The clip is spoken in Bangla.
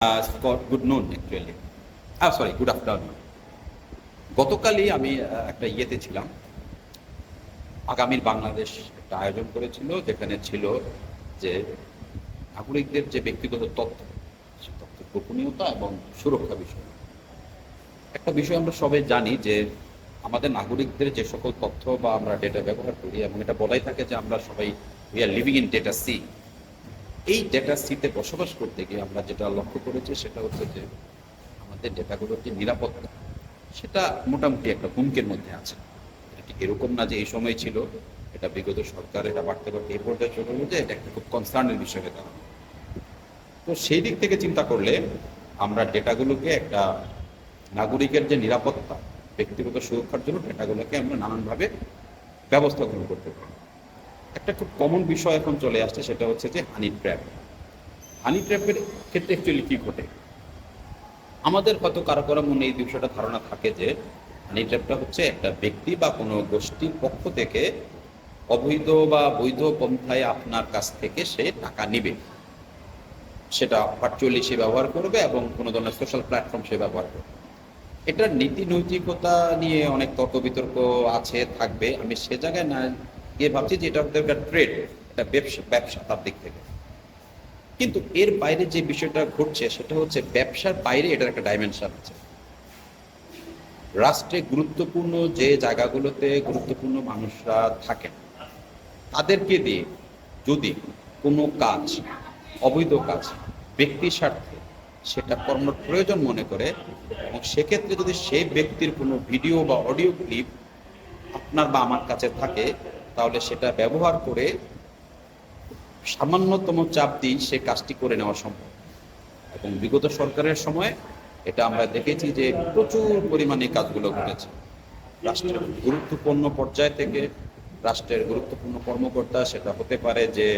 Good noon actually. Ah, sorry, good afternoon. গতকালই আমি একটা ইয়েতে ছিলাম আগামীর বাংলাদেশ একটা আয়োজন করেছিল যেখানে ছিল যে নাগরিকদের যে ব্যক্তিগত তথ্য সে তথ্যের গোপনীয়তা এবং সুরক্ষা বিষয় একটা বিষয় আমরা সবাই জানি যে আমাদের নাগরিকদের যে সকল তথ্য বা আমরা ডেটা ব্যবহার করি এবং এটা বলাই থাকে যে আমরা সবাই we are living in data sea এই ডেটা সিতে বসবাস করতে গিয়ে আমরা যেটা লক্ষ্য করেছি সেটা হচ্ছে যে আমাদের ডেটাগুলোর যে নিরাপত্তা সেটা মোটামুটি একটা হুমকির মধ্যে আছে। এরকম না যে এই সময় ছিল, এটা বিগত সরকার, এটা বাড়তে বাড়তে এই পর্যায়ে চলে গেছে, এটা একটা খুব কনসার্নের বিষয় হয়ে দাঁড়ানো তো সেই দিক থেকে চিন্তা করলে আমরা ডেটাগুলোকে একটা নাগরিকের যে নিরাপত্তা, ব্যক্তিগত সুরক্ষার জন্য ডেটাগুলোকে আমরা নানানভাবে ব্যবস্থা গ্রহণ করতে পারি। একটা খুব কমন বিষয় এখন চলে আসছে, সেটা হচ্ছে যে হানি ট্র্যাপ হানি ট্র্যাপের ক্ষেত্রে অ্যাকচুয়ালি কী ঘটে? আমাদের হয়তো কারও কারও মনে এই বিষয়টা ধারণা থাকে যে হানি ট্র্যাপটা হচ্ছে একটা ব্যক্তি বা কোনো গোষ্ঠীর পক্ষ থেকে অবৈধ বা বৈধ পন্থায় আপনার কাছ থেকে সে টাকা নেবে। সেটা ভার্চুয়ালি সে ব্যবহার করবে এবং কোনো ধরনের সোশ্যাল প্ল্যাটফর্ম সে ব্যবহার করবে। এটার নীতি নৈতিকতা নিয়ে অনেক তর্ক বিতর্ক আছে, থাকবে। আমি সে জায়গায় না গিয়ে ভাবছি যে এটা একটা ট্রেড একটা ব্যবসা ব্যবসা তার দিক থেকে। কিন্তু এর বাইরে যে বিষয়টা ঘটছে, সেটা হচ্ছে ব্যবসার বাইরে এটার একটা ডাইমেনশন আছে। রাষ্ট্রে গুরুত্বপূর্ণ যে জায়গাগুলোতে গুরুত্বপূর্ণ মানুষরা থাকেন, তাদেরকে দিয়ে যদি কোনো কাজ, অবৈধ কাজ ব্যক্তি স্বার্থে সেটা করানোর প্রয়োজন মনে করে, এবং সেক্ষেত্রে যদি সেই ব্যক্তির কোনো ভিডিও বা অডিও ক্লিপ আপনার বা আমার কাছে থাকে তাহলে সেটা ব্যবহার করে সামান্যতম চাপ দিয়ে সে কাজটি করে নেওয়া সম্ভব। এবং বিগত সরকারের সময় এটা আমরা দেখেছি যে প্রচুর পরিমাণে কাজগুলো ঘটেছে। রাষ্ট্রের গুরুত্বপূর্ণ পর্যায় থেকে রাষ্ট্রের গুরুত্বপূর্ণ কর্মকর্তা, সেটা হতে পারে যে